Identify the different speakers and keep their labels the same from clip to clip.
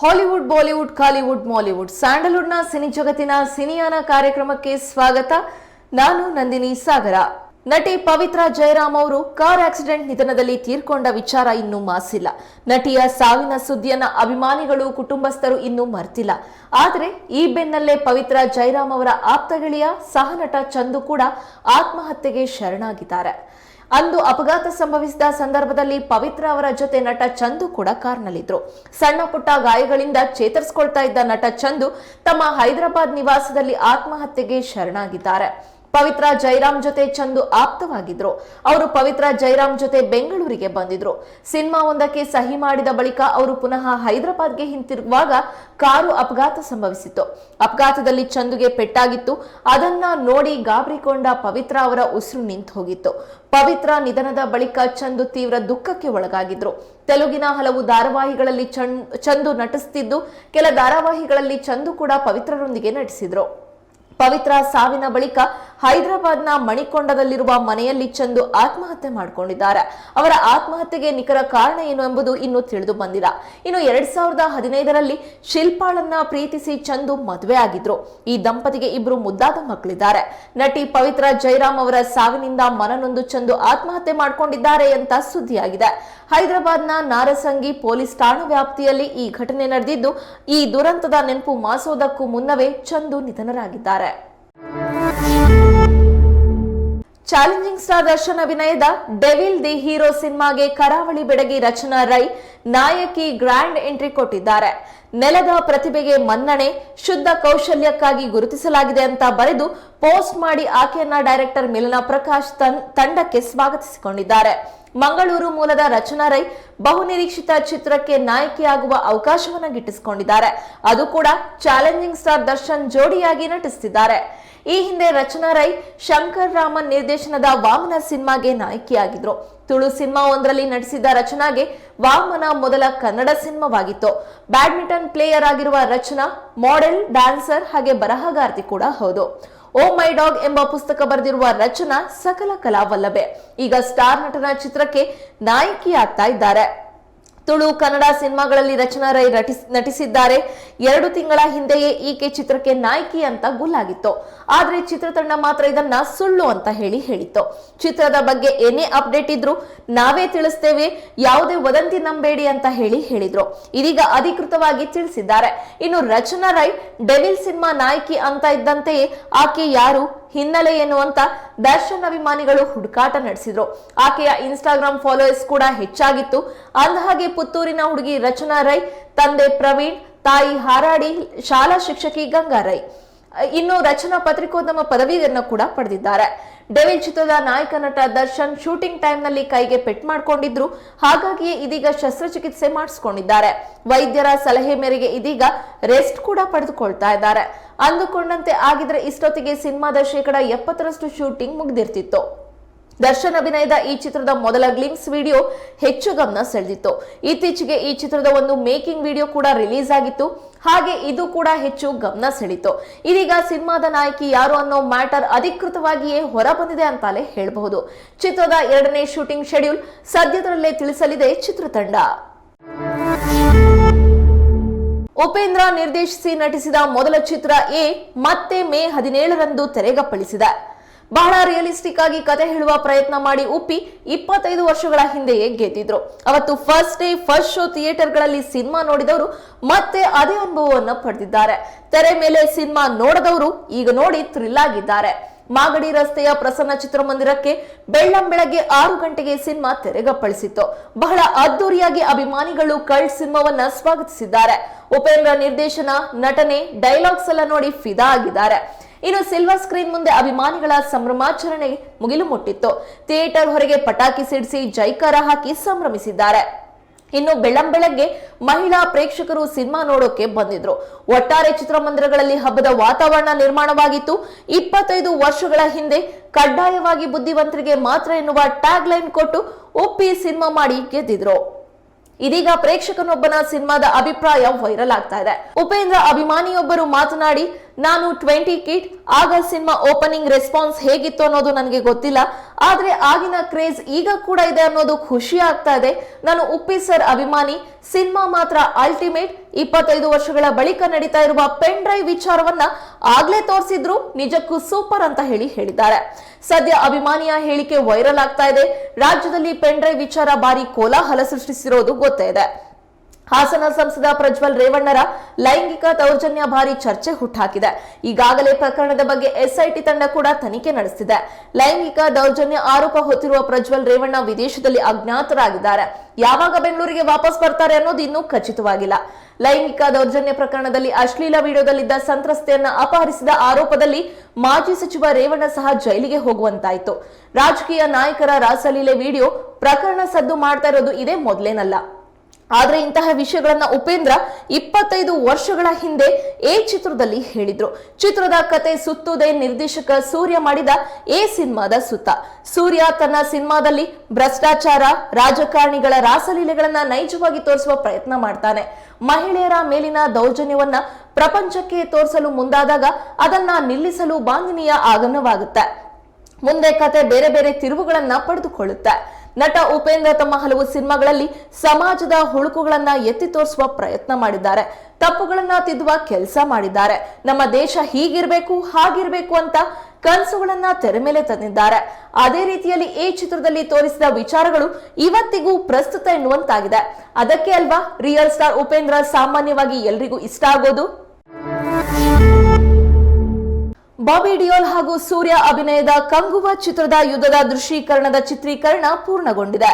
Speaker 1: Hollywood, Bollywood, Kollywood, Mollywood. ಸ್ಯಾಂಡಲ್ವುಡ್ನ cine ಜಗತ್ತಿನ ಸಿನಿಯಾನ ಕಾರ್ಯಕ್ರಮಕ್ಕೆ ಸ್ವಾಗತ. ನಾನು ನಂದಿನಿ ಸಾಗರ. ನಟಿ ಪವಿತ್ರ ಜಯರಾಮ್ ಅವರು ಕಾರ್ ಆಕ್ಸಿಡೆಂಟ್ ನಿಧನದಲ್ಲಿ ತೀರ್ಕೊಂಡ ವಿಚಾರ ಇನ್ನೂ ಮಾಸಿಲ್ಲ. ನಟಿಯ ಸಾವಿನ ಸುದ್ದಿಯನ್ನ ಅಭಿಮಾನಿಗಳು, ಕುಟುಂಬಸ್ಥರು ಇನ್ನೂ ಮರ್ತಿಲ್ಲ. ಆದರೆ ಈ ಬೆನ್ನಲ್ಲೇ ಪವಿತ್ರ ಜಯರಾಮ್ ಅವರ ಆಪ್ತಗೆಳೆಯ ಸಹನಟ ಚಂದು ಕೂಡ ಆತ್ಮಹತ್ಯೆಗೆ ಶರಣಾಗಿದ್ದಾರೆ. ಅಂದು ಅಪಘಾತ ಸಂಭವಿಸಿದ ಸಂದರ್ಭದಲ್ಲಿ ಪವಿತ್ರ ಅವರ ಜೊತೆ ನಟ ಚಂದು ಕೂಡ ಕಾರ್ನಲ್ಲಿದ್ರು. ಸಣ್ಣ ಪುಟ್ಟ ಗಾಯಗಳಿಂದ ಚೇತರಿಸಿಕೊಳ್ತಾ ಇದ್ದ ನಟ ಚಂದು ತಮ್ಮ ಹೈದರಾಬಾದ್ ನಿವಾಸದಲ್ಲಿ ಆತ್ಮಹತ್ಯೆಗೆ ಶರಣಾಗಿದ್ದಾರೆ. ಪವಿತ್ರ ಜೈರಾಮ್ ಜೊತೆ ಚಂದು ಆಪ್ತವಾಗಿದ್ರು. ಅವರು ಪವಿತ್ರ ಜೈರಾಮ್ ಜೊತೆ ಬೆಂಗಳೂರಿಗೆ ಬಂದಿದ್ರು. ಸಿನಿಮಾ ಒಂದಕ್ಕೆ ಸಹಿ ಮಾಡಿದ ಬಳಿಕ ಅವರು ಪುನಃ ಹೈದರಾಬಾದ್ಗೆ ಹಿಂತಿರುಗುವಾಗ ಕಾರು ಅಪಘಾತ ಸಂಭವಿಸಿತ್ತು. ಅಪಘಾತದಲ್ಲಿ ಚಂದುಗೆ ಪೆಟ್ಟಾಗಿತ್ತು. ಅದನ್ನ ನೋಡಿ ಗಾಬರಿಕೊಂಡ ಪವಿತ್ರ ಅವರ ಉಸಿರು ನಿಂತು ಹೋಗಿತ್ತು. ಪವಿತ್ರ ನಿಧನದ ಬಳಿಕ ಚಂದು ತೀವ್ರ ದುಃಖಕ್ಕೆ ಒಳಗಾಗಿದ್ರು. ತೆಲುಗಿನ ಹಲವು ಧಾರಾವಾಹಿಗಳಲ್ಲಿ ಚಂದ್- ಚಂದು ನಟಿಸುತ್ತಿದ್ದು ಕೆಲ ಧಾರಾವಾಹಿಗಳಲ್ಲಿ ಚಂದು ಕೂಡ ಪವಿತ್ರರೊಂದಿಗೆ ನಟಿಸಿದ್ರು. ಪವಿತ್ರ ಸಾವಿನ ಬಳಿಕ ಹೈದರಾಬಾದ್ನ ಮಣಿಕೊಂಡದಲ್ಲಿರುವ ಮನೆಯಲ್ಲಿ ಚಂದು ಆತ್ಮಹತ್ಯೆ ಮಾಡಿಕೊಂಡಿದ್ದಾರೆ. ಅವರ ಆತ್ಮಹತ್ಯೆಗೆ ನಿಖರ ಕಾರಣ ಏನು ಎಂಬುದು ಇನ್ನೂ ತಿಳಿದು ಬಂದಿಲ್ಲ. ಇನ್ನು ಎರಡ್ ಸಾವಿರದ ಹದಿನೈದರಲ್ಲಿ ಶಿಲ್ಪಾಳನ್ನ ಪ್ರೀತಿಸಿ ಚಂದು ಮದುವೆ ಆಗಿದ್ರು. ಈ ದಂಪತಿಗೆ ಇಬ್ರು ಮುದ್ದಾದ ಮಕ್ಕಳಿದ್ದಾರೆ. ನಟಿ ಪವಿತ್ರ ಜೈರಾಮ್ ಅವರ ಸಾವಿನಿಂದ ಮನನೊಂದು ಚಂದು ಆತ್ಮಹತ್ಯೆ ಮಾಡಿಕೊಂಡಿದ್ದಾರೆ ಅಂತ ಸುದ್ದಿಯಾಗಿದೆ. ಹೈದರಾಬಾದ್ನ ನಾರಸಂಗಿ ಪೊಲೀಸ್ ಠಾಣಾ ವ್ಯಾಪ್ತಿಯಲ್ಲಿ ಈ ಘಟನೆ ನಡೆದಿದ್ದು, ಈ ದುರಂತದ ನೆನಪು ಮಾಸೋದಕ್ಕೂ ಮುನ್ನವೇ ಚಂದು ನಿಧನರಾಗಿದ್ದಾರೆ. ಚಾಲೆಂಜಿಂಗ್ ಸ್ಟಾರ್ ದರ್ಶನ್ ಅಭಿನಯದ ಡೆವಿಲ್ ದಿ ಹೀರೋ ಸಿನಿಮಾಗೆ ಕರಾವಳಿ ಬೆಡಗಿ ರಚನಾ ರೈ, ನಾಯಕಿ ಗ್ರ್ಯಾಂಡ್ ಎಂಟ್ರಿ ಕೊಟ್ಟಿದ್ದಾರೆ. ನೆಲದ ಪ್ರತಿಭೆಗೆ ಮನ್ನಣೆ, ಶುದ್ಧ ಕೌಶಲ್ಯಕ್ಕಾಗಿ ಗುರುತಿಸಲಾಗಿದೆ ಅಂತ ಬರೆದು ಪೋಸ್ಟ್ ಮಾಡಿ ಆಕೆಯನ್ನ ಡೈರೆಕ್ಟರ್ ಮಿಲನ ಪ್ರಕಾಶ್ ತಂಡಕ್ಕೆ ಸ್ವಾಗತಿಸಿಕೊಂಡಿದ್ದಾರೆ. ಮಂಗಳೂರು ಮೂಲದ ರಚನಾ ರೈ ಬಹುನಿರೀಕ್ಷಿತ ಚಿತ್ರಕ್ಕೆ ನಾಯಕಿಯಾಗುವ ಅವಕಾಶವನ್ನ ಗಿಟ್ಟಿಸಿಕೊಂಡಿದ್ದಾರೆ. ಅದು ಕೂಡ ಚಾಲೆಂಜಿಂಗ್ ಸ್ಟಾರ್ ದರ್ಶನ್ ಜೋಡಿಯಾಗಿ ನಟಿಸುತ್ತಿದ್ದಾರೆ ಈ ಹಿಂದೆ ರಚನಾ ರೈ ಶಂಕರ್ ರಾಮನ್ ನಿರ್ದೇಶನದ ವಾಮನ ಸಿನಿಮಾಗೆ ನಾಯಕಿಯಾಗಿದ್ರು. ತುಳು ಸಿನಿಮಾ ಒಂದರಲ್ಲಿ ನಟಿಸಿದ ರಚನಾಗೆ ವಾಮನ ಮೊದಲ ಕನ್ನಡ ಸಿನಿಮಾವಾಗಿತ್ತು. ಬ್ಯಾಡ್ಮಿಂಟನ್ ಪ್ಲೇಯರ್ ಆಗಿರುವ ರಚನಾ, ಮಾಡೆಲ್, ಡ್ಯಾನ್ಸರ್ ಹಾಗೆ ಬರಹಗಾರ್ತಿ ಕೂಡ ಹೌದು. ಓ ಮೈ ಡಾಗ್ ಎಂಬ ಪುಸ್ತಕ ಬರೆದಿರುವ ರಚನಾ ಸಕಲ ಕಲಾವಲ್ಲಭೆ. ಈಗ ಸ್ಟಾರ್ ನಟನ ಚಿತ್ರಕ್ಕೆ ನಾಯಕಿ ಆಗ್ತಾ ಇದ್ದಾರೆ. ತುಳು ಕನ್ನಡ ಸಿನಿಮಾಗಳಲ್ಲಿ ರಚನಾ ರೈ ನಟಿಸ್- ನಟಿಸಿದ್ದಾರೆ. ಎರಡು ತಿಂಗಳ ಹಿಂದೆಯೇ ಈಕೆ ಚಿತ್ರಕ್ಕೆ ನಾಯಕಿ ಅಂತ ಗುಲ್ಲಾಗಿತ್ತು. ಆದ್ರೆ ಚಿತ್ರತಂಡ ಮಾತ್ರ ಇದನ್ನ ಸುಳ್ಳು ಅಂತ ಹೇಳಿ ಹೇಳಿತ್ತು. ಚಿತ್ರದ ಬಗ್ಗೆ ಏನೇ ಅಪ್ಡೇಟ್ ಇದ್ರು ನಾವೇ ತಿಳಿಸ್ತೇವೆ, ಯಾವುದೇ ವದಂತಿ ನಂಬೇಡಿ ಅಂತ ಹೇಳಿ ಹೇಳಿದ್ರು. ಇದೀಗ ಅಧಿಕೃತವಾಗಿ ತಿಳಿಸಿದ್ದಾರೆ. ಇನ್ನು ರಚನಾ ರೈ ಡೆವಿಲ್ ಸಿನಿಮಾ ನಾಯಕಿ ಅಂತ ಇದ್ದಂತೆಯೇ ಆಕೆ ಯಾರು ಹಿನ್ನೆಲೆ ಏನು ಅಂತ ದರ್ಶನ್ ಅಭಿಮಾನಿಗಳು ಹುಡುಕಾಟ ನಡೆಸಿದ್ರು. ಆಕೆಯ ಇನ್ಸ್ಟಾಗ್ರಾಮ್ ಫಾಲೋಯರ್ಸ್ ಕೂಡ ಹೆಚ್ಚಾಗಿತ್ತು. ಅಂದಹಾಗೆ ಪುತ್ತೂರಿನ ಹುಡುಗಿ ರಚನಾ ರೈ, ತಂದೆ ಪ್ರವೀಣ್, ತಾಯಿ ಹಾರಾಡಿ, ಶಾಲಾ ಶಿಕ್ಷಕಿ ಗಂಗಾ ರೈ. ಇನ್ನು ರಚನಾ ಪತ್ರಿಕೋದ್ಯಮ ಪದವಿಯನ್ನು ಕೂಡ ಪಡೆದಿದ್ದಾರೆ. ಡೆವಿಲ್ ಚಿತ್ರದ ನಾಯಕ ನಟ ದರ್ಶನ್ ಶೂಟಿಂಗ್ ಟೈಮ್ನಲ್ಲಿ ಕೈಗೆ ಪೆಟ್ ಮಾಡ್ಕೊಂಡಿದ್ರು. ಹಾಗಾಗಿಯೇ ಇದೀಗ ಶಸ್ತ್ರಚಿಕಿತ್ಸೆ ಮಾಡಿಸ್ಕೊಂಡಿದ್ದಾರೆ. ವೈದ್ಯರ ಸಲಹೆ ಮೇರೆಗೆ ಇದೀಗ ರೆಸ್ಟ್ ಕೂಡ ಪಡೆದುಕೊಳ್ತಾ ಇದ್ದಾರೆ. ಅಂದುಕೊಂಡಂತೆ ಆಗಿದ್ರೆ ಇಷ್ಟೊತ್ತಿಗೆ ಸಿನಿಮಾದ ಶೇಕಡಾ ಎಪ್ಪತ್ತರಷ್ಟು ಶೂಟಿಂಗ್ ಮುಗ್ದಿರ್ತಿತ್ತು. ದರ್ಶನ್ ಅಭಿನಯದ ಈ ಚಿತ್ರದ ಮೊದಲ ಗ್ಲಿಮ್ಸ್ ವಿಡಿಯೋ ಹೆಚ್ಚು ಗಮನ ಸೆಳೆದಿತ್ತು. ಇತ್ತೀಚೆಗೆ ಈ ಚಿತ್ರದ ಒಂದು ಮೇಕಿಂಗ್ ವಿಡಿಯೋ ಕೂಡ ರಿಲೀಸ್ ಆಗಿತ್ತು. ಹಾಗೆ ಇದು ಕೂಡ ಹೆಚ್ಚು ಗಮನ ಸೆಳೀತು ಇದೀಗ ಸಿನಿಮಾದ ನಾಯಕಿ ಯಾರು ಅನ್ನೋ ಮ್ಯಾಟರ್ ಅಧಿಕೃತವಾಗಿಯೇ ಹೊರಬಂದಿದೆ ಅಂತಲೇ ಹೇಳಬಹುದು. ಚಿತ್ರದ ಎರಡನೇ ಶೂಟಿಂಗ್ ಶೆಡ್ಯೂಲ್ ಸದ್ಯದರಲ್ಲೇ ತಿಳಿಸಲಿದೆ ಚಿತ್ರತಂಡ ಉಪೇಂದ್ರ ನಿರ್ದೇಶಿಸಿ ನಟಿಸಿದ ಮೊದಲ ಚಿತ್ರ ಎ ಮತ್ತೆ ಮೇ ಹದಿನೇಳರಂದು ತೆರೆಗಪ್ಪಳಿಸಿದೆ. ಬಹಳ ರಿಯಲಿಸ್ಟಿಕ್ ಆಗಿ ಕತೆ ಹೇಳುವ ಪ್ರಯತ್ನ ಮಾಡಿ ಉಪ್ಪಿ ಇಪ್ಪತ್ತೈದು ವರ್ಷಗಳ ಹಿಂದೆಯೇ ಗೆದ್ದಿದ್ರು. ಅವತ್ತು ಫಸ್ಟ್ ಡೇ ಫಸ್ಟ್ ಶೋ ಥಿಯೇಟರ್ಗಳಲ್ಲಿ ಸಿನಿಮಾ ನೋಡಿದವರು ಮತ್ತೆ ಅದೇ ಅನುಭವವನ್ನು ಪಡೆದಿದ್ದಾರೆ. ತೆರೆ ಮೇಲೆ ಸಿನಿಮಾ ನೋಡದವರು ಈಗ ನೋಡಿ ಥ್ರಿಲ್ ಆಗಿದ್ದಾರೆ. ಮಾಗಡಿ ರಸ್ತೆಯ ಪ್ರಸನ್ನ ಚಿತ್ರಮಂದಿರಕ್ಕೆ ಬೆಳ್ಳಂ ಬೆಳಗ್ಗೆ ಆರು ಗಂಟೆಗೆ ಸಿನಿಮಾ ತೆರೆಗಪ್ಪಳಿಸಿತ್ತು. ಬಹಳ ಅದ್ದೂರಿಯಾಗಿ ಅಭಿಮಾನಿಗಳು ಕಲ್ಟ್ ಸಿನಿಮಾವನ್ನ ಸ್ವಾಗತಿಸಿದ್ದಾರೆ. ಉಪೇಂದ್ರ ನಿರ್ದೇಶನ, ನಟನೆ ಡೈಲಾಗ್ಸ್ ಎಲ್ಲ ನೋಡಿ ಫಿದಾ ಆಗಿದ್ದಾರೆ. ಇನ್ನು ಸಿಲ್ವರ್ ಸ್ಕ್ರೀನ್ ಮುಂದೆ ಅಭಿಮಾನಿಗಳ ಸಂಭ್ರಮಾಚರಣೆ ಮುಗಿಲು ಮುಟ್ಟಿತ್ತು ಥಿಯೇಟರ್ ಹೊರಗೆ ಪಟಾಕಿ ಸಿಡಿಸಿ ಜೈಕಾರ ಹಾಕಿ ಸಂಭ್ರಮಿಸಿದ್ದಾರೆ. ಇನ್ನು ಬೆಳ್ಳಂಬೆಳಗ್ಗೆ ಮಹಿಳಾ ಪ್ರೇಕ್ಷಕರು ಸಿನಿಮಾ ನೋಡೋಕೆ ಬಂದಿದ್ರು. ಒಟ್ಟಾರೆ ಚಿತ್ರಮಂದಿರಗಳಲ್ಲಿ ಹಬ್ಬದ ವಾತಾವರಣ ನಿರ್ಮಾಣವಾಗಿತ್ತು. ಇಪ್ಪತ್ತೈದು ವರ್ಷಗಳ ಹಿಂದೆ ಕಡ್ಡಾಯವಾಗಿ ಬುದ್ಧಿವಂತರಿಗೆ ಮಾತ್ರ ಎನ್ನುವ ಟ್ಯಾಗ್ ಲೈನ್ ಕೊಟ್ಟು ಒಪ್ಪಿ ಸಿನಿಮಾ ಮಾಡಿ ಗೆದ್ದಿದ್ರು. ಇದೀಗ ಪ್ರೇಕ್ಷಕನೊಬ್ಬನ ಸಿನಿಮಾದ ಅಭಿಪ್ರಾಯ ವೈರಲ್ ಆಗ್ತಾ ಇದೆ. ಉಪೇಂದ್ರ ಅಭಿಮಾನಿಯೊಬ್ಬರು ಮಾತನಾಡಿ ನಾನು ಟ್ವೆಂಟಿ ಕಿಟ್ ಆಗ ಸಿನಿಮಾ ಓಪನಿಂಗ್ ರೆಸ್ಪಾನ್ಸ್ ಹೇಗಿತ್ತು ಅನ್ನೋದು ನನಗೆ ಗೊತ್ತಿಲ್ಲ. ಆದರೆ ಆಗಿನ ಕ್ರೇಜ್ ಈಗ ಕೂಡ ಇದೆ ಅನ್ನೋದು ಖುಷಿ ಆಗ್ತಾ ಇದೆ. ನಾನು ಉಪ್ಪಿ ಸರ್ ಅಭಿಮಾನಿ, ಸಿನಿಮಾ ಮಾತ್ರ ಅಲ್ಟಿಮೇಟ್, ಇಪ್ಪತ್ತೈದು ವರ್ಷಗಳ ಬಳಿಕ ನಡೀತಾ ಇರುವ ಪೆನ್ ಡ್ರೈವ್ ವಿಚಾರವನ್ನ ಆಗ್ಲೇ ತೋರಿಸಿದ್ರು, ನಿಜಕ್ಕೂ ಸೂಪರ್ ಅಂತ ಹೇಳಿ ಹೇಳಿದ್ದಾರೆ. ಸದ್ಯ ಅಭಿಮಾನಿಯ ಹೇಳಿಕೆ ವೈರಲ್ ಆಗ್ತಾ ಇದೆ. ರಾಜ್ಯದಲ್ಲಿ ಪೆನ್ ಡ್ರೈವ್ ವಿಚಾರ ಬಾರಿ ಕೋಲಾಹಲ ಸೃಷ್ಟಿಸಿರೋದು ಗೊತ್ತೇ ಇದೆ. ಹಾಸನ ಸಂಸದ ಪ್ರಜ್ವಲ್ ರೇವಣ್ಣರ ಲೈಂಗಿಕ ದೌರ್ಜನ್ಯ ಭಾರಿ ಚರ್ಚೆ ಹುಟ್ಟಾಕಿದೆ ಈಗಾಗಲೇ ಪ್ರಕರಣದ ಬಗ್ಗೆ ಎಸ್ಐಟಿ ತಂಡ ಕೂಡ ತನಿಖೆ ನಡೆಸಿದೆ ಲೈಂಗಿಕ ದೌರ್ಜನ್ಯ ಆರೋಪ ಹೊತ್ತಿರುವ ಪ್ರಜ್ವಲ್ ರೇವಣ್ಣ ವಿದೇಶದಲ್ಲಿ ಅಜ್ಞಾತರಾಗಿದ್ದಾರೆ. ಯಾವಾಗ ಬೆಂಗಳೂರಿಗೆ ವಾಪಸ್ ಬರ್ತಾರೆ ಅನ್ನೋದು ಇನ್ನೂ ಖಚಿತವಾಗಿಲ್ಲ. ಲೈಂಗಿಕ ದೌರ್ಜನ್ಯ ಪ್ರಕರಣದಲ್ಲಿ ಅಶ್ಲೀಲ ವಿಡಿಯೋದಲ್ಲಿದ್ದ ಸಂತ್ರಸ್ತೆಯನ್ನ ಅಪಹರಿಸಿದ ಆರೋಪದಲ್ಲಿ ಮಾಜಿ ಸಚಿವ ರೇವಣ್ಣ ಸಹ ಜೈಲಿಗೆ ಹೋಗುವಂತಾಯ್ತು. ರಾಜಕೀಯ ನಾಯಕರ ರಾಸಲೀಲೆ ವಿಡಿಯೋ ಪ್ರಕರಣ ಸದ್ದು ಮಾಡ್ತಾ ಇರೋದು ಇದೇ ಮೊದಲೇನಲ್ಲ. ಆದ್ರೆ ಇಂತಹ ವಿಷಯಗಳನ್ನ ಉಪೇಂದ್ರ ಇಪ್ಪತ್ತೈದು ವರ್ಷಗಳ ಹಿಂದೆ ಎ ಚಿತ್ರದಲ್ಲಿ ಹೇಳಿದ್ರು. ಚಿತ್ರದ ಕತೆ ಸುತ್ತುದೇ ನಿರ್ದೇಶಕ ಸೂರ್ಯ ಮಾಡಿದ ಎ ಸಿನಿಮಾದ ಸುತ್ತ. ಸೂರ್ಯ ತನ್ನ ಸಿನಿಮಾದಲ್ಲಿ ಭ್ರಷ್ಟಾಚಾರ, ರಾಜಕಾರಣಿಗಳ ರಾಸಲೀಲೆಗಳನ್ನ ನೈಜವಾಗಿ ತೋರಿಸುವ ಪ್ರಯತ್ನ ಮಾಡ್ತಾನೆ. ಮಹಿಳೆಯರ ಮೇಲಿನ ದೌರ್ಜನ್ಯವನ್ನ ಪ್ರಪಂಚಕ್ಕೆ ತೋರಿಸಲು ಮುಂದಾದಾಗ ಅದನ್ನ ನಿಲ್ಲಿಸಲು ಬಾಂಧಿನಿಯ ಆಗಮನವಾಗುತ್ತೆ ಮುಂದೆ ಕತೆ ಬೇರೆ ಬೇರೆ ತಿರುವುಗಳನ್ನ ಪಡೆದುಕೊಳ್ಳುತ್ತೆ. ನಟ ಉಪೇಂದ್ರ ತಮ್ಮ ಹಲವು ಸಿನಿಮಾಗಳಲ್ಲಿ ಸಮಾಜದ ಹುಳುಕುಗಳನ್ನ ಎತ್ತಿ ತೋರಿಸುವ ಪ್ರಯತ್ನ ಮಾಡಿದ್ದಾರೆ. ತಪ್ಪುಗಳನ್ನ ತಿದ್ದುವ ಕೆಲಸ ಮಾಡಿದ್ದಾರೆ. ನಮ್ಮ ದೇಶ ಹೀಗಿರ್ಬೇಕು, ಹಾಗಿರ್ಬೇಕು ಅಂತ ಕನಸುಗಳನ್ನ ತೆರೆ ಮೇಲೆ ತಂದಿದ್ದಾರೆ. ಅದೇ ರೀತಿಯಲ್ಲಿ ಈ ಚಿತ್ರದಲ್ಲಿ ತೋರಿಸಿದ ವಿಚಾರಗಳು ಇವತ್ತಿಗೂ ಪ್ರಸ್ತುತ ಎನ್ನುವಂತಾಗಿದೆ. ಅದಕ್ಕೆ ಅಲ್ವಾ ರಿಯಲ್ ಸ್ಟಾರ್ ಉಪೇಂದ್ರ ಸಾಮಾನ್ಯವಾಗಿ ಎಲ್ರಿಗೂ ಇಷ್ಟ ಆಗೋದು? ಬಾಬಿ ಡಿಯೋಲ್ ಹಾಗೂ ಸೂರ್ಯ ಅಭಿನಯದ ಕಂಗುವ ಚಿತ್ರದ ಯುದ್ಧದ ದೃಶ್ಯೀಕರಣದ ಚಿತ್ರೀಕರಣ ಪೂರ್ಣಗೊಂಡಿದೆ.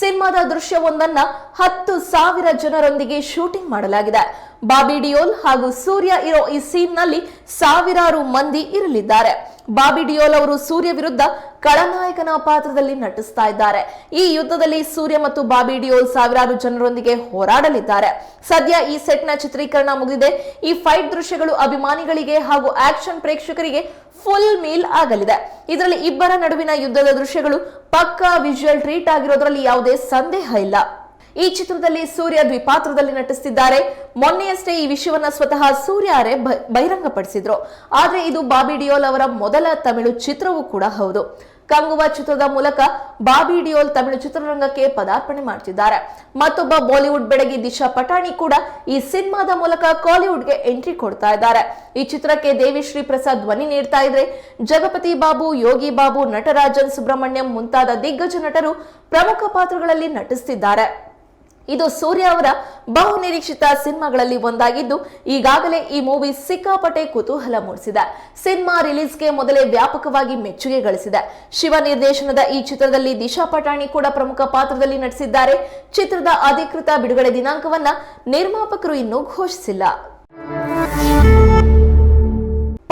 Speaker 1: ಸಿನಿಮಾದ ದೃಶ್ಯವೊಂದನ್ನ ಹತ್ತು ಸಾವಿರ ಜನರೊಂದಿಗೆ ಶೂಟಿಂಗ್ ಮಾಡಲಾಗಿದೆ. ಬಾಬಿ ಡಿಯೋಲ್ ಹಾಗೂ ಸೂರ್ಯ ಇರೋ ಈ ಸೀನ್ನಲ್ಲಿ ಸಾವಿರಾರು ಮಂದಿ ಇರಲಿದ್ದಾರೆ. ಬಾಬಿ ಡಿಯೋಲ್ ಅವರು ಸೂರ್ಯ ವಿರುದ್ಧ ಕಳನಾಯಕನ ಪಾತ್ರದಲ್ಲಿ ನಟಿಸ್ತಾ ಇದ್ದಾರೆ. ಈ ಯುದ್ಧದಲ್ಲಿ ಸೂರ್ಯ ಮತ್ತು ಬಾಬಿ ಡಿಯೋಲ್ ಸಾವಿರಾರು ಜನರೊಂದಿಗೆ ಹೋರಾಡಲಿದ್ದಾರೆ. ಸದ್ಯ ಈ ಸೆಟ್ನ ಚಿತ್ರೀಕರಣ ಮುಗಿದಿದೆ. ಈ ಫೈಟ್ ದೃಶ್ಯಗಳು ಅಭಿಮಾನಿಗಳಿಗೆ ಹಾಗೂ ಆಕ್ಷನ್ ಪ್ರೇಕ್ಷಕರಿಗೆ ಫುಲ್ ಮೀಲ್ ಆಗಲಿದೆ. ಇದರಲ್ಲಿ ಇಬ್ಬರ ನಡುವಿನ ಯುದ್ಧದ ದೃಶ್ಯಗಳು ಪಕ್ಕಾ ವಿಜುವಲ್ ಟ್ರೀಟ್ ಆಗಿರೋದ್ರಲ್ಲಿ ಯಾವುದೇ ಸಂದೇಹ ಇಲ್ಲ. ಈ ಚಿತ್ರದಲ್ಲಿ ಸೂರ್ಯ ದ್ವಿಪಾತ್ರದಲ್ಲಿ ನಟಿಸುತ್ತಿದ್ದಾರೆ ಮೊನ್ನೆಯಷ್ಟೇ ಈ ವಿಷಯವನ್ನ ಸ್ವತಃ ಸೂರ್ಯ ಬ- ಬಹಿರಂಗಪಡಿಸಿದ್ರು. ಆದ್ರೆ ಇದು ಬಾಬಿ ಡಿಯೋಲ್ ಅವರ ಮೊದಲ ತಮಿಳು ಚಿತ್ರವೂ ಕೂಡ ಹೌದು. ಕಂಗುವ ಚಿತ್ರದ ಮೂಲಕ ಬಾಬಿ ಡಿಯೋಲ್ ತಮಿಳು ಚಿತ್ರರಂಗಕ್ಕೆ ಪದಾರ್ಪಣೆ ಮಾಡ್ತಿದ್ದಾರೆ. ಮತ್ತೊಬ್ಬ ಬಾಲಿವುಡ್ ಬೆಡಗಿ ದಿಶಾ ಪಟಾಣಿ ಕೂಡ ಈ ಸಿನಿಮಾದ ಮೂಲಕ ಕಾಲಿವುಡ್ಗೆ ಎಂಟ್ರಿ ಕೊಡ್ತಾ ಇದ್ದಾರೆ. ಈ ಚಿತ್ರಕ್ಕೆ ದೇವಿಶ್ರೀ ಪ್ರಸಾದ್ ಧ್ವನಿ ನೀಡ್ತಾ ಇದ್ರೆ ಜಗಪತಿ ಬಾಬು, ಯೋಗಿ ಬಾಬು, ನಟರಾಜನ್ ಸುಬ್ರಹ್ಮಣ್ಯಂ ಮುಂತಾದ ದಿಗ್ಗಜ ನಟರು ಪ್ರಮುಖ ಪಾತ್ರಗಳಲ್ಲಿ ನಟಿಸುತ್ತಿದ್ದಾರೆ ಇದು ಸೂರ್ಯ ಅವರ ಬಹು ನಿರೀಕ್ಷಿತ ಸಿನಿಮಾಗಳಲ್ಲಿ ಒಂದಾಗಿದ್ದು, ಈಗಾಗಲೇ ಈ ಮೂವಿ ಸಿಕ್ಕಾಪಟ್ಟೆ ಕುತೂಹಲ ಮೂಡಿಸಿದೆ. ಸಿನಿಮಾ ರಿಲೀಸ್ಗೆ ಮೊದಲೇ ವ್ಯಾಪಕವಾಗಿ ಮೆಚ್ಚುಗೆ ಗಳಿಸಿದೆ. ಶಿವ ನಿರ್ದೇಶನದ ಈ ಚಿತ್ರದಲ್ಲಿ ದಿಶಾ ಪಟಾಣಿ ಕೂಡ ಪ್ರಮುಖ ಪಾತ್ರದಲ್ಲಿ ನಟಿಸಿದ್ದಾರೆ. ಚಿತ್ರದ ಅಧಿಕೃತ ಬಿಡುಗಡೆ ದಿನಾಂಕವನ್ನ ನಿರ್ಮಾಪಕರು ಇನ್ನೂ ಘೋಷಿಸಿಲ್ಲ.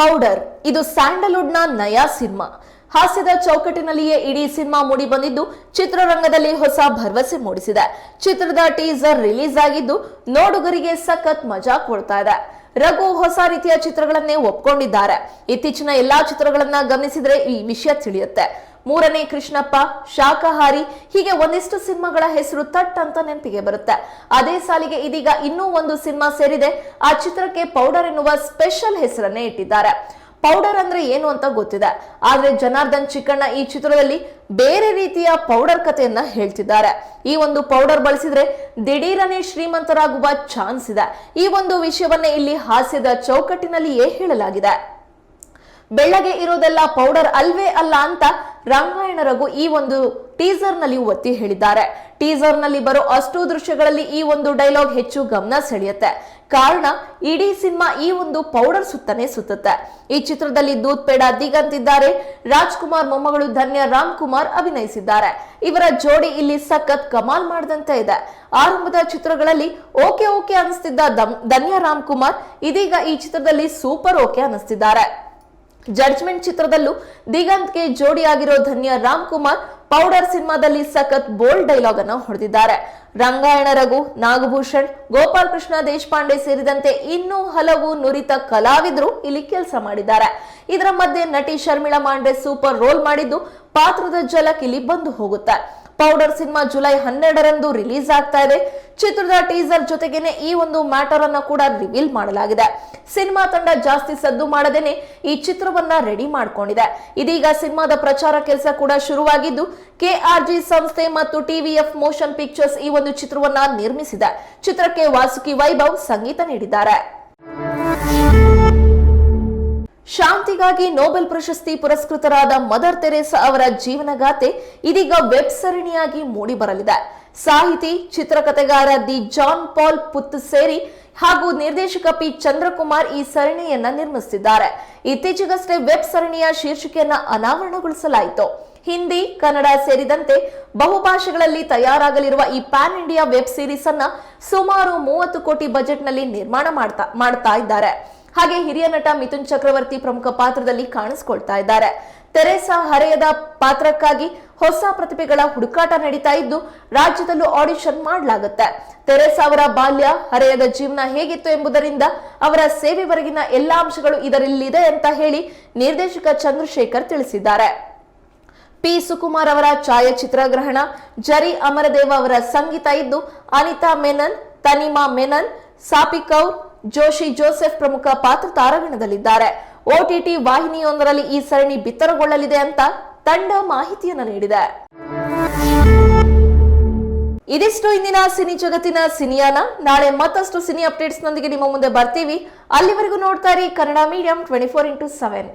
Speaker 1: ಪೌಡರ್, ಇದು ಸ್ಯಾಂಡಲ್ವುಡ್ನ ನಯಾ ಸಿನಿಮಾ. ಹಾಸ್ಯದ ಚೌಕಟ್ಟಿನಲ್ಲಿಯೇ ಇಡೀ ಸಿನಿಮಾ ಮೂಡಿ ಬಂದಿದ್ದು ಚಿತ್ರರಂಗದಲ್ಲಿ ಹೊಸ ಭರವಸೆ ಮೂಡಿಸಿದೆ. ಚಿತ್ರದ ಟೀಸರ್ ರಿಲೀಸ್ ಆಗಿದ್ದು ನೋಡುಗರಿಗೆ ಸಖತ್ ಮಜಾ ಕೊಡ್ತಾ ಇದೆ. ರಘು ಹೊಸ ರೀತಿಯ ಚಿತ್ರಗಳನ್ನೇ ಒಪ್ಕೊಂಡಿದ್ದಾರೆ. ಇತ್ತೀಚಿನ ಎಲ್ಲಾ ಚಿತ್ರಗಳನ್ನ ಗಮನಿಸಿದ್ರೆ ಈ ವಿಷಯ ತಿಳಿಯುತ್ತೆ. ಮೂರನೇ ಕೃಷ್ಣಪ್ಪ ಶಾಕಾಹಾರಿ ಹೀಗೆ ಒಂದಿಷ್ಟು ಸಿನಿಮಾಗಳ ಹೆಸರು ತಟ್ ಅಂತ ನೆನಪಿಗೆ ಬರುತ್ತೆ. ಅದೇ ಸಾಲಿಗೆ ಇದೀಗ ಇನ್ನೂ ಒಂದು ಸಿನಿಮಾ ಸೇರಿದೆ. ಆ ಚಿತ್ರಕ್ಕೆ ಪೌಡರ್ ಎನ್ನುವ ಸ್ಪೆಷಲ್ ಹೆಸರನ್ನೇ ಇಟ್ಟಿದ್ದಾರೆ. ಪೌಡರ್ ಅಂದ್ರೆ ಏನು ಅಂತ ಗೊತ್ತಿದೆ. ಆದ್ರೆ ಜನಾರ್ದನ್ ಚಿಕ್ಕಣ್ಣ ಈ ಚಿತ್ರದಲ್ಲಿ ಬೇರೆ ರೀತಿಯ ಪೌಡರ್ ಕಥೆಯನ್ನ ಹೇಳ್ತಿದ್ದಾರೆ. ಈ ಒಂದು ಪೌಡರ್ ಬಳಸಿದ್ರೆ ದಿಢೀರನೆ ಶ್ರೀಮಂತರಾಗುವ ಚಾನ್ಸ್ ಇದೆ. ಈ ಒಂದು ವಿಷಯವನ್ನ ಇಲ್ಲಿ ಹಾಸ್ಯದ ಚೌಕಟ್ಟಿನಲ್ಲಿಯೇ ಹೇಳಲಾಗಿದೆ. ಬೆಳ್ಳಗೆ ಇರೋದೆಲ್ಲ ಪೌಡರ್ ಅಲ್ವೇ ಅಲ್ಲ ಅಂತ ರಾಮಾಯಣ ರಘು ಈ ಒಂದು ಟೀಸರ್ನಲ್ಲಿ ಒತ್ತಿ ಹೇಳಿದ್ದಾರೆ. ಟೀಸರ್ನಲ್ಲಿ ಬರೋ ಅಷ್ಟು ದೃಶ್ಯಗಳಲ್ಲಿ ಈ ಒಂದು ಡೈಲಾಗ್ ಹೆಚ್ಚು ಗಮನ ಸೆಳೆಯುತ್ತೆ. ಕಾರಣ ಇಡೀ ಸಿನಿಮಾ ಈ ಒಂದು ಪೌಡರ್ ಸುತ್ತನೆ ಸುತ್ತುತ್ತೆ. ಈ ಚಿತ್ರದಲ್ಲಿ ದೂತ್ ಪೇಡ ದಿಗಂತಿದ್ದಾರೆ. ರಾಜ್ಕುಮಾರ್ ಮೊಮ್ಮಗಳು ಧನ್ಯ ರಾಮ್ ಕುಮಾರ್ ಅಭಿನಯಿಸಿದ್ದಾರೆ. ಇವರ ಜೋಡಿ ಇಲ್ಲಿ ಸಖತ್ ಕಮಾಲ್ ಮಾಡದಂತೆ ಇದೆ. ಆರಂಭದ ಚಿತ್ರಗಳಲ್ಲಿ ಓಕೆ ಓಕೆ ಅನಿಸ್ತಿದ್ದ ಧನ್ಯ ರಾಮ್ ಕುಮಾರ್ ಇದೀಗ ಈ ಚಿತ್ರದಲ್ಲಿ ಸೂಪರ್ ಓಕೆ ಅನಿಸ್ತಿದ್ದಾರೆ ಜಡ್ಜ್ಮೆಂಟ್ ಚಿತ್ರದಲ್ಲೂ ದಿಗಂತ್ಗೆ ಜೋಡಿಯಾಗಿರೋ ಧನ್ಯ ರಾಮ್ ಕುಮಾರ್ ಪೌಡರ್ ಸಿನಿಮಾದಲ್ಲಿ ಸಖತ್ ಬೋಲ್ಡ್ ಡೈಲಾಗ್ ಅನ್ನು ಹೊಡೆದಿದ್ದಾರೆ. ರಂಗಾಯಣ ರಘು, ನಾಗಭೂಷಣ್, ಗೋಪಾಲ್ ಕೃಷ್ಣ ದೇಶಪಾಂಡೆ ಸೇರಿದಂತೆ ಇನ್ನೂ ಹಲವು ನುರಿತ ಕಲಾವಿದರು ಇಲ್ಲಿ ಕೆಲಸ ಮಾಡಿದ್ದಾರೆ. ಇದರ ಮಧ್ಯೆ ನಟಿ ಶರ್ಮಿಳಾ ಮಾಂಡ್ರೆ ಸೂಪರ್ ರೋಲ್ ಮಾಡಿದ್ದು ಪಾತ್ರದ ಜಲಕ್ ಇಲ್ಲಿ ಬಂದು ಹೋಗುತ್ತೆ. ಪೌಡರ್ ಸಿನಿಮಾ ಜುಲೈ ಹನ್ನೆರಡರಂದು ರಿಲೀಸ್ ಆಗ್ತಾ ಇದೆ. ಚಿತ್ರದ ಟೀಸರ್ ಜೊತೆಗೇನೆ ಈ ಒಂದು ಮ್ಯಾಟರ್ ಅನ್ನ ಕೂಡ ರಿವೀಲ್ ಮಾಡಲಾಗಿದೆ. ಸಿನಿಮಾ ತಂಡ ಜಾಸ್ತಿ ಸದ್ದು ಮಾಡದೇನೆ ಈ ಚಿತ್ರವನ್ನ ರೆಡಿ ಮಾಡ್ಕೊಂಡಿದೆ. ಇದೀಗ ಸಿನಿಮಾದ ಪ್ರಚಾರ ಕೆಲಸ ಕೂಡ ಶುರುವಾಗಿದ್ದು, ಕೆಆರ್ಜಿ ಸಂಸ್ಥೆ ಮತ್ತು ಟಿವಿಎಫ್ ಮೋಷನ್ ಪಿಕ್ಚರ್ಸ್ ಈ ಒಂದು ಚಿತ್ರವನ್ನ ನಿರ್ಮಿಸಿದೆ. ಚಿತ್ರಕ್ಕೆ ವಾಸುಕಿ ವೈಭವ್ ಸಂಗೀತ ನೀಡಿದ್ದಾರೆ. ಶಾಂತಿಗಾಗಿ ನೊಬೆಲ್ ಪ್ರಶಸ್ತಿ ಪುರಸ್ಕೃತರಾದ ಮದರ್ ತೆರೇಸಾ ಅವರ ಜೀವನಗಾಥೆ ಇದೀಗ ವೆಬ್ ಸರಣಿಯಾಗಿ ಮೂಡಿಬರಲಿದೆ. ಸಾಹಿತಿ, ಚಿತ್ರಕಥೆಗಾರ ದಿ ಜಾನ್ ಪಾಲ್ ಪುತ್ ಸೇರಿ ಹಾಗೂ ನಿರ್ದೇಶಕ ಪಿ ಚಂದ್ರಕುಮಾರ್ ಈ ಸರಣಿಯನ್ನ ನಿರ್ಮಿಸಿದ್ದಾರೆ. ಇತ್ತೀಚೆಗಷ್ಟೇ ವೆಬ್ ಸರಣಿಯ ಶೀರ್ಷಿಕೆಯನ್ನ ಅನಾವರಣಗೊಳಿಸಲಾಯಿತು. ಹಿಂದಿ, ಕನ್ನಡ ಸೇರಿದಂತೆ ಬಹುಭಾಷೆಗಳಲ್ಲಿ ತಯಾರಾಗಲಿರುವ ಈ ಪ್ಯಾನ್ ಇಂಡಿಯಾ ವೆಬ್ ಸೀರೀಸ್ ಅನ್ನ ಸುಮಾರು ಮೂವತ್ತು ಕೋಟಿ ಬಜೆಟ್ನಲ್ಲಿ ನಿರ್ಮಾಣ ಮಾಡ್ತಾ ಮಾಡ್ತಾ ಇದ್ದಾರೆ. ಹಾಗೆ ಹಿರಿಯ ನಟ ಮಿಥುನ್ ಚಕ್ರವರ್ತಿ ಪ್ರಮುಖ ಪಾತ್ರದಲ್ಲಿ ಕಾಣಿಸಿಕೊಳ್ತಾ ಇದ್ದಾರೆ. ತೆರೆಸಾ ಹರೆಯದ ಪಾತ್ರಕ್ಕಾಗಿ ಹೊಸ ಪ್ರತಿಭೆಗಳ ಹುಡುಕಾಟ ನಡೀತಾ ಇದ್ದು, ರಾಜ್ಯದಲ್ಲೂ ಆಡಿಷನ್ ಮಾಡಲಾಗುತ್ತೆ. ತೆರೆಸಾ ಅವರ ಬಾಲ್ಯ, ಹರೆಯದ ಜೀವನ ಹೇಗಿತ್ತು ಎಂಬುದರಿಂದ ಅವರ ಸೇವೆವರೆಗಿನ ಎಲ್ಲಾ ಅಂಶಗಳು ಇದರಲ್ಲಿದೆ ಅಂತ ಹೇಳಿ ನಿರ್ದೇಶಕ ಚಂದ್ರಶೇಖರ್ ತಿಳಿಸಿದ್ದಾರೆ. ಪಿ. ಸುಕುಮಾರ್ ಅವರ ಛಾಯಾಚಿತ್ರಗ್ರಹಣ ಜರಿ ಅಮರದೇವ ಅವರ ಸಂಗೀತ ಇದ್ದು, ಅನಿತಾ ಮೆನನ್, ತನಿಮಾ ಮೆನನ್ ಸಾಪಿ ಕೌರ್ ಜೋಶಿ ಜೋಸೆಫ್ ಪ್ರಮುಖ ಪಾತ್ರ ತಾರಾಗಣದಲ್ಲಿದ್ದಾರೆ ಓಟಿಟಿ ವಾಹಿನಿಯೊಂದರಲ್ಲಿ ಈ ಸರಣಿ ಬಿತ್ತರಗೊಳ್ಳಲಿದೆ ಅಂತ ತಂಡ ಮಾಹಿತಿಯನ್ನು ನೀಡಿದೆ. ಇದಿಷ್ಟು ಇಂದಿನ ಸಿನಿ ಜಗತ್ತಿನ ಸಿನಿಯಾನ. ನಾಳೆ ಮತ್ತಷ್ಟು ಸಿನಿ ಅಪ್ಡೇಟ್ಸ್ ನೊಂದಿಗೆ ನಿಮ್ಮ ಮುಂದೆ ಬರ್ತೀವಿ. ಅಲ್ಲಿವರೆಗೂ ನೋಡ್ತಾ ಇರಿ Kannada medium twenty four into seven